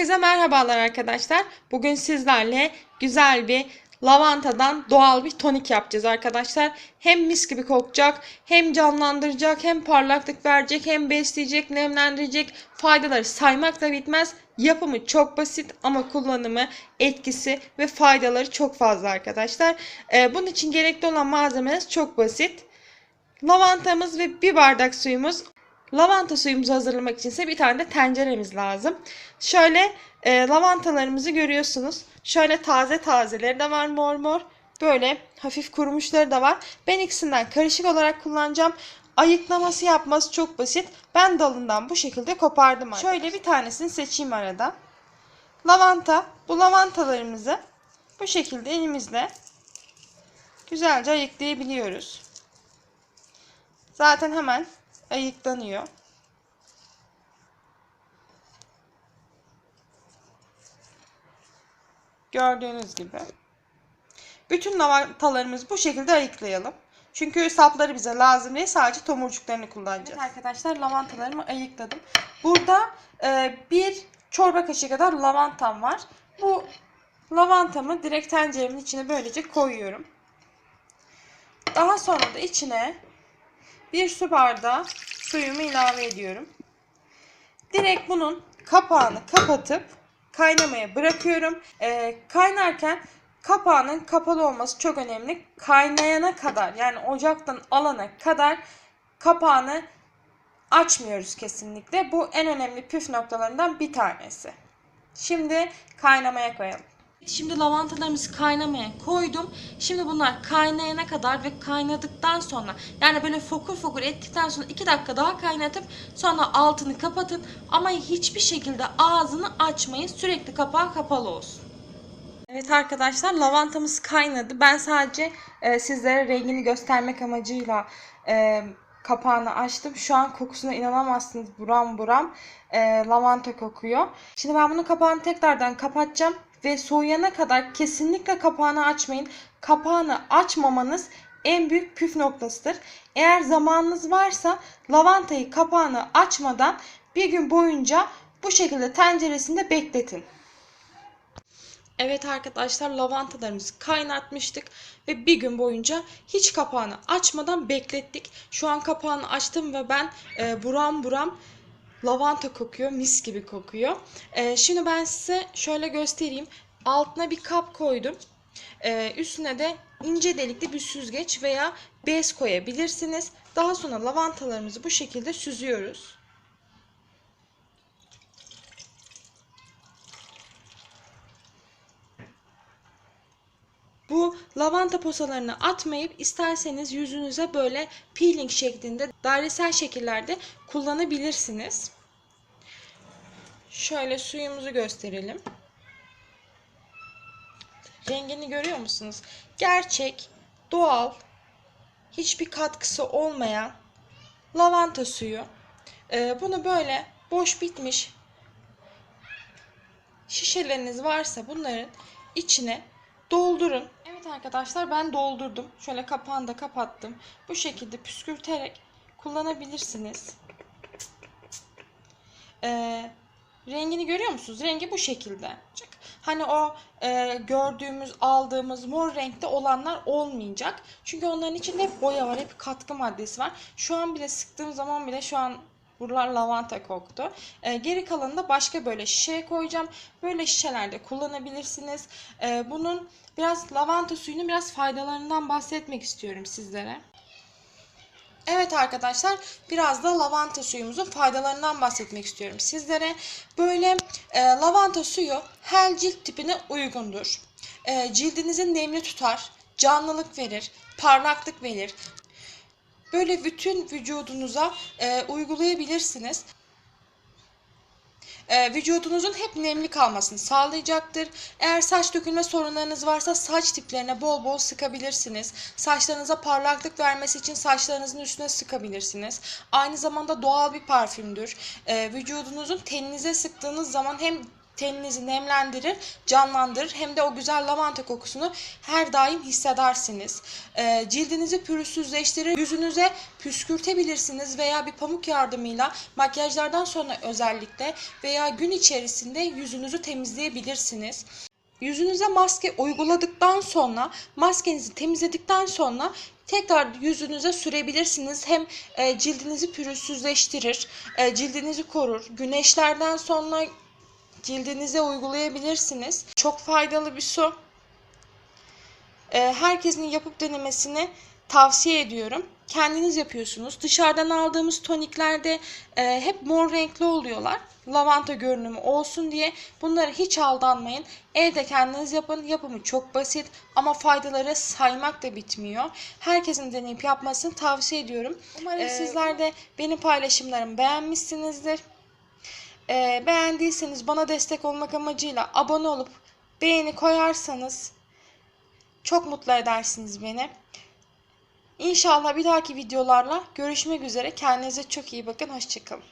Herkese merhabalar arkadaşlar. Bugün sizlerle güzel bir lavantadan doğal bir tonik yapacağız arkadaşlar. Hem mis gibi kokacak, hem canlandıracak, hem parlaklık verecek, hem besleyecek, nemlendirecek. Faydaları saymak da bitmez. Yapımı çok basit ama kullanımı, etkisi ve faydaları çok fazla arkadaşlar. Ee, bunun için gerekli olan malzememiz çok basit. Lavantamız ve bir bardak suyumuz. Lavanta suyumuzu hazırlamak için ise bir tane de tenceremiz lazım. Şöyle e, lavantalarımızı görüyorsunuz. Şöyle taze tazeleri de var mor mor. Böyle hafif kurumuşları da var. Ben ikisinden karışık olarak kullanacağım. Ayıklaması yapması çok basit. Ben dalından bu şekilde kopardım. Arkadaşlar. Şöyle bir tanesini seçeyim arada. Lavanta. Bu lavantalarımızı bu şekilde elimizle güzelce ayıklayabiliyoruz. Zaten hemen ayıklanıyor. Gördüğünüz gibi. Bütün lavantalarımızı bu şekilde ayıklayalım. Çünkü sapları bize lazım değil. Sadece tomurcuklarını kullanacağız. Evet arkadaşlar lavantalarımı ayıkladım. Burada e, bir çorba kaşığı kadar lavantam var. Bu lavantamı direkt tenceremin içine böylece koyuyorum. Daha sonra da içine bir su bardağı suyumu ilave ediyorum. Direkt bunun kapağını kapatıp kaynamaya bırakıyorum. Ee, kaynarken kapağının kapalı olması çok önemli. Kaynayana kadar yani ocaktan alana kadar kapağını açmıyoruz kesinlikle. Bu en önemli püf noktalarından bir tanesi. Şimdi kaynamaya koyalım. Şimdi lavantalarımızı kaynamaya koydum. Şimdi bunlar kaynayana kadar ve kaynadıktan sonra yani böyle fokur fokur ettikten sonra 2 dakika daha kaynatıp sonra altını kapatın. Ama hiçbir şekilde ağzını açmayın. Sürekli kapağı kapalı olsun. Evet arkadaşlar lavantamız kaynadı. Ben sadece e, sizlere rengini göstermek amacıyla e, kapağını açtım. Şu an kokusuna inanamazsınız. Buram buram e, lavanta kokuyor. Şimdi ben bunun kapağını tekrardan kapatacağım ve soğuyana kadar kesinlikle kapağını açmayın. Kapağını açmamanız en büyük püf noktasıdır. Eğer zamanınız varsa lavantayı kapağını açmadan bir gün boyunca bu şekilde tenceresinde bekletin. Evet arkadaşlar lavantalarımızı kaynatmıştık ve bir gün boyunca hiç kapağını açmadan beklettik. Şu an kapağını açtım ve ben e, buram buram lavanta kokuyor, mis gibi kokuyor. E, şimdi ben size şöyle göstereyim. Altına bir kap koydum. E, üstüne de ince delikli bir süzgeç veya bez koyabilirsiniz. Daha sonra lavantalarımızı bu şekilde süzüyoruz. Bu lavanta posalarını atmayıp isterseniz yüzünüze böyle peeling şeklinde dairesel şekillerde kullanabilirsiniz. Şöyle suyumuzu gösterelim. Rengini görüyor musunuz? Gerçek, doğal, hiçbir katkısı olmayan lavanta suyu. Ee, bunu böyle boş bitmiş şişeleriniz varsa bunların içine doldurun. Evet arkadaşlar ben doldurdum. Şöyle kapağını da kapattım. Bu şekilde püskürterek kullanabilirsiniz. Ee, rengini görüyor musunuz? Rengi bu şekilde. Hani o e, gördüğümüz, aldığımız mor renkte olanlar olmayacak. Çünkü onların içinde hep boya var, hep katkı maddesi var. Şu an bile sıktığım zaman bile şu an Buralar lavanta koktu. E, geri kalanını da başka böyle şişeye koyacağım. Böyle şişelerde kullanabilirsiniz. E, bunun biraz lavanta suyunun biraz faydalarından bahsetmek istiyorum sizlere. Evet arkadaşlar biraz da lavanta suyumuzun faydalarından bahsetmek istiyorum sizlere. Böyle e, lavanta suyu her cilt tipine uygundur. E, cildinizi nemli tutar, canlılık verir, parlaklık verir. Böyle bütün vücudunuza e, uygulayabilirsiniz. E, vücudunuzun hep nemli kalmasını sağlayacaktır. Eğer saç dökülme sorunlarınız varsa saç tiplerine bol bol sıkabilirsiniz. Saçlarınıza parlaklık vermesi için saçlarınızın üstüne sıkabilirsiniz. Aynı zamanda doğal bir parfümdür. E, vücudunuzun teninize sıktığınız zaman hem teninizi nemlendirir, canlandırır. Hem de o güzel lavanta kokusunu her daim hissedersiniz. Ee, cildinizi pürüzsüzleştirir, yüzünüze püskürtebilirsiniz veya bir pamuk yardımıyla makyajlardan sonra özellikle veya gün içerisinde yüzünüzü temizleyebilirsiniz. Yüzünüze maske uyguladıktan sonra, maskenizi temizledikten sonra tekrar yüzünüze sürebilirsiniz. Hem e, cildinizi pürüzsüzleştirir, e, cildinizi korur. Güneşlerden sonra cildinize uygulayabilirsiniz. Çok faydalı bir su. E, herkesin yapıp denemesini tavsiye ediyorum. Kendiniz yapıyorsunuz. Dışarıdan aldığımız toniklerde e, hep mor renkli oluyorlar. Lavanta görünümü olsun diye bunlara hiç aldanmayın. Evde kendiniz yapın. Yapımı çok basit ama faydaları saymak da bitmiyor. Herkesin deneyip yapmasını tavsiye ediyorum. Umarım sizler de benim paylaşımlarımı beğenmişsinizdir. Ee, beğendiyseniz bana destek olmak amacıyla abone olup beğeni koyarsanız çok mutlu edersiniz beni. İnşallah bir dahaki videolarla görüşmek üzere. Kendinize çok iyi bakın. Hoşçakalın.